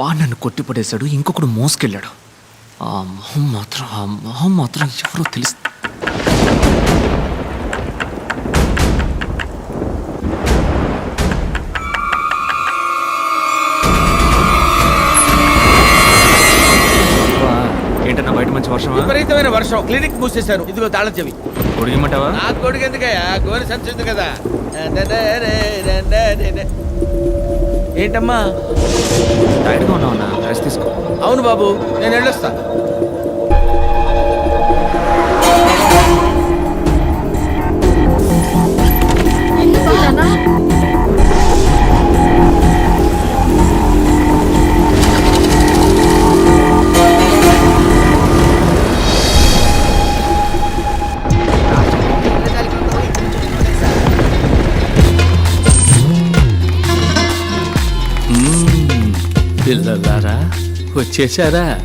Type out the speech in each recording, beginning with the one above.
వాడు నన్ను కొట్టిపడేశాడు ఇంకొకడు మోసుకెళ్ళాడు. ఆ మొహం మాత్రం ఆ మొహం మాత్రం ఎవరో తెలుసు. ఏంటన్నా బయట మంచి వర్షమా? విపరీతమైన వర్షం. క్లినిక్ మూసేశారు. ఇదిగో తాళం చెవి. పొడిగమంటావా నా కొడుకు ఎందుకయ్యా? గోరి సంచుంది కదా. ఏంటమ్మా? టైర్డ్గా ఉన్నావన్నా రెస్ట్ తీసుకో. అవును బాబు నేను వెళ్ళొస్తా. వచ్చేసారా?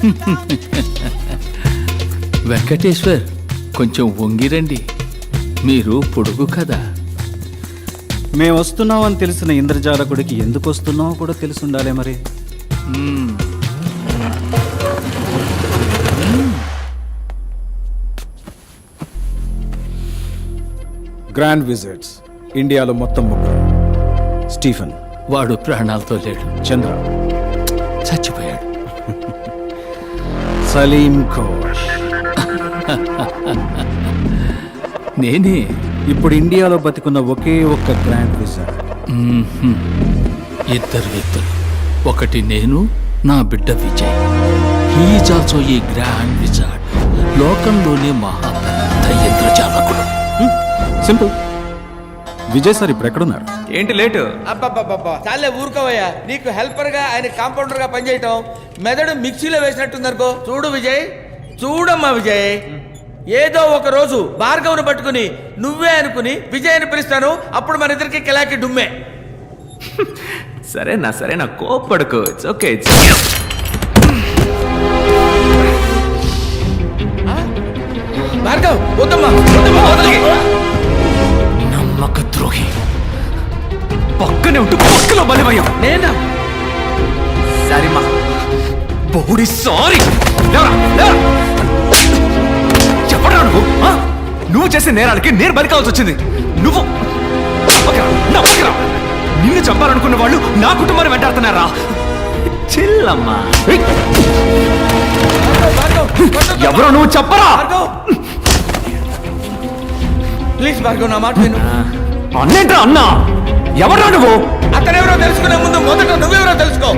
వెంకటేశ్వర్ కొంచెం వంగిరండి. మీరు పొడుగు కదా. మేము వస్తున్నామని తెలిసిన ఇంద్రజాలకుడికి ఎందుకు వస్తున్నామో కూడా తెలిసి ఉండాలి మరి. గ్రాండ్ విజిట్స్ ఇండియాలో మొత్తం ముగ్గురు. స్టీఫెన్. వాడు ప్రాణాలతో లేడు. చంద్ర. చచ్చిపోయాడు. సలీం ఘోష్ నేనే. ఇప్పుడు ఇండియాలో బతికున్న ఒకే ఒక్క గ్రాండ్ విజర్. ఇద్దరు వ్యక్తులు. ఒకటి నేను నా బిడ్డ విజయ్. హీజ్ ఆల్సో ఈ గ్రాండ్ విజార్డ్. లోకంలోనే మహా పెద్ద సింపుల్. విజయ్ సార్ ఇప్పుడు ఎక్కడున్నారు? ఏంటి లేటు? అబ్బబ్బబ్బబ్బా చాలే ఊరుకోవయ్యా. నీకు హెల్పర్గా ఆయన కాంపౌండర్గా పనిచేయటం మెదడు మిక్సీలో వేసినట్టుందనుకో. చూడు విజయ్ చూడమ్మా విజయ్. ఏదో ఒక రోజు భార్గవుని పట్టుకుని నువ్వే అనుకుని విజయ్ అని పిలుస్తాను. అప్పుడు మన ఇద్దరికి కిలాకి డుమ్మే. సరేనా సరేనా కోప్పడుకో. ఇట్స్ ఓకే ఇట్స్ భార్గవ్ వద్దమ్మా వద్దమ్మా. ద్రోహి. పక్కనే ఉంటూ పక్కలో బలివయ్యాం నేనా? సరేమా. బోడి సారీ. చెప్పరా నువ్వు? నువ్వు చేసే నేరాలకి నేను బలి కావాల్సి వచ్చింది. నువ్వు. నిన్ను చంపాలనుకున్న వాళ్ళు నా కుటుంబాన్ని వెంటాడుతున్నారా? చిల్లమ్మా. ఎవరో నువ్వు చెప్పరా? ప్లీజ్ భార్గవ్ నా మాట విను. అన్నేంట్రా అన్నా? ఎవరా నువ్వు? అతనెవరో తెలుసుకునే ముందు మొదట నువ్వెవరో తెలుసుకో.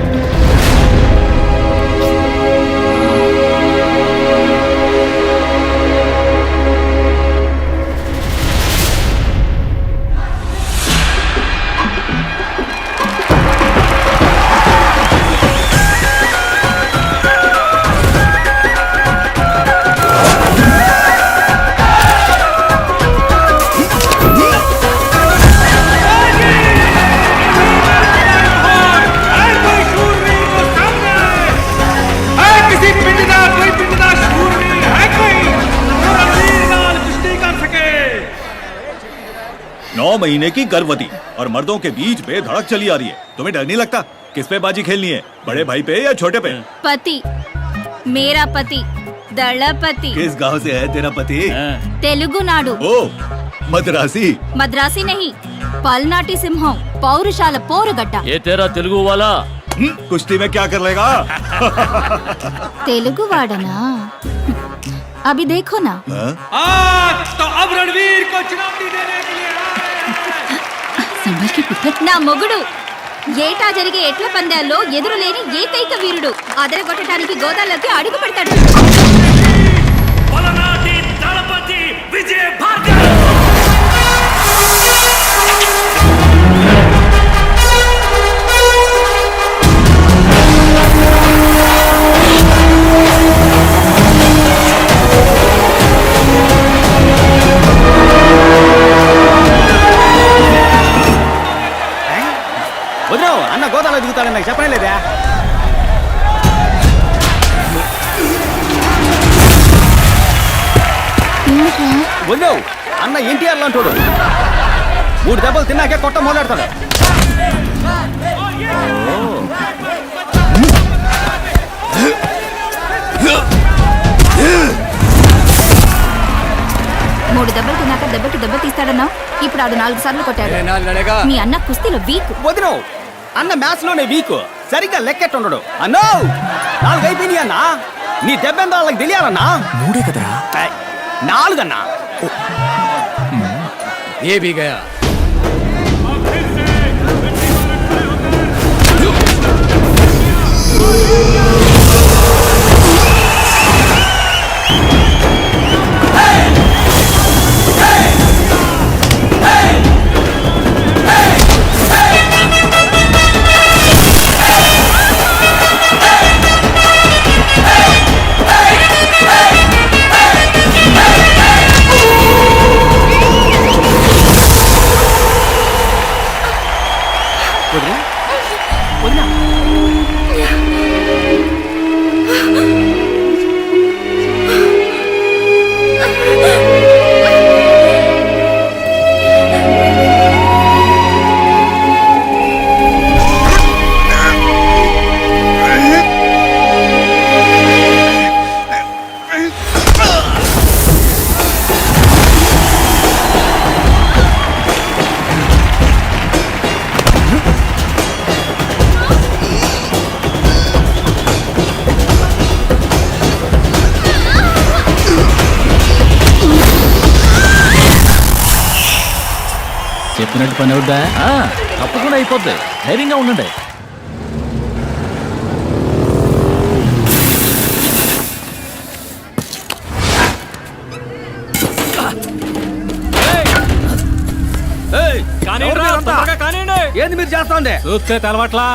महीने की गर्भवती और मर्दों के बीच बेधड़क चली आ रही है। तुम्हें डर नहीं लगता? किस पे बाजी खेलनी है? बड़े भाई पे या छोटे पे? पति। मेरा पति। दड़पति किस गाँव से है तेरा पति? हाँ। तेलुगु नाडु। ओ मद्रासी। मद्रासी नहीं पलनाटी सिंह पौरुशाल गड्ढा ये तेरा तेलुगु वाला। हम्म, कुश्ती में क्या कर लेगा? तेलुगु वाडना अभी देखो ना। हाँ? आ, तो अब रणवीर को चुनाव సంభాష్కి పుట్ట నా మొగుడు. ఏటా జరిగే ఎట్ల పందాల్లో ఎదురులేని ఏకైక వీరుడు. అదరగొట్టడానికి గోదాల్లోకి అడుగు పెడతాడు. అలా దిగుతాడని నాకు చెప్పడం లేదా? వదిలేవు అన్న ఎన్టీఆర్ లాంటోడు మూడు దెబ్బలు తిన్నాకే కొట్ట మొదలెడతాడు. మూడు దెబ్బలు తిన్నాక దెబ్బకి దెబ్బ తీస్తాడన్నావు? ఇప్పుడు ఆడు నాలుగు సార్లు కొట్టాడు. మీ అన్న కుస్తీలో వీక్. వదిలేవు అన్న మ్యాథ్స్లోనే వీక్. సరిగ్గా లెక్కెట్టుండడు. అన్నో! నాలుగు అయిపోయినాయి అన్నా. నీ దెబ్బెంత వాళ్ళకి తెలియాలన్నా? మూడే కదరా? నాలుగన్నా? ఏ with one. చెప్పినట్టు పని అవుద్దా? తప్పకుండా అయిపోద్ది. ధైర్యంగా ఉండండి. ఏంది మీరు చేస్తాంది చూస్తే తెలవట్లా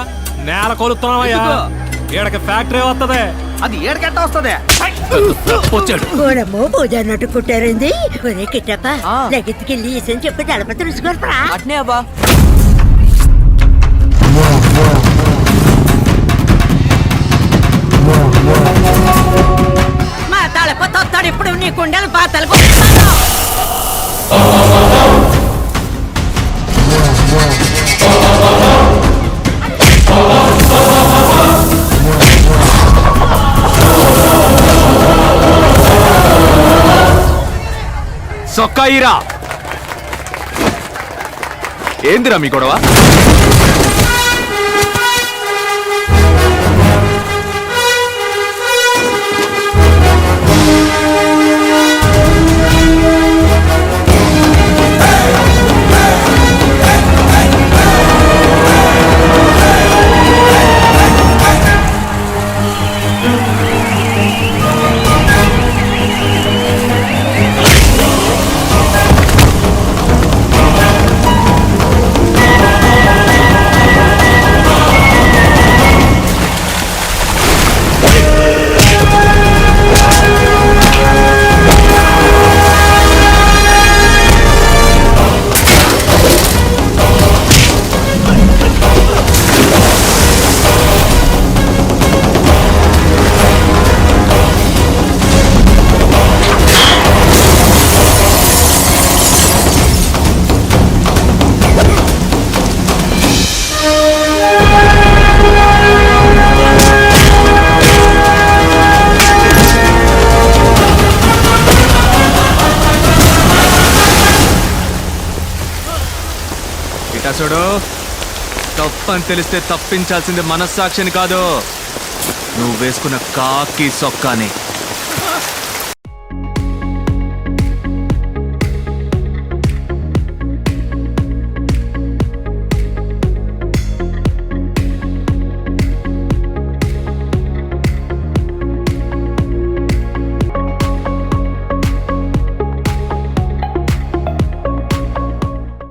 నేల కొలుస్తున్నావయ్యా. ఈడకి ఫ్యాక్టరీ వస్తుంది అది ఏడకెట్ట వస్తుంది. వచ్చాడు. పూజ అన్నట్టు కుట్టారండి. ఒరే కిట్టప్ప లగెత్తుకెళ్ళి చెప్పి తలప తెలుసుకోరా అట్నే అబ్బా. సొక్కాయిరా. ఏందిరా మీ గొడవ? చూడు తప్పని తెలిస్తే తప్పించాల్సింది మనస్సాక్షిని కాదు. నువ్వు వేసుకున్న కాకి సొక్కాని.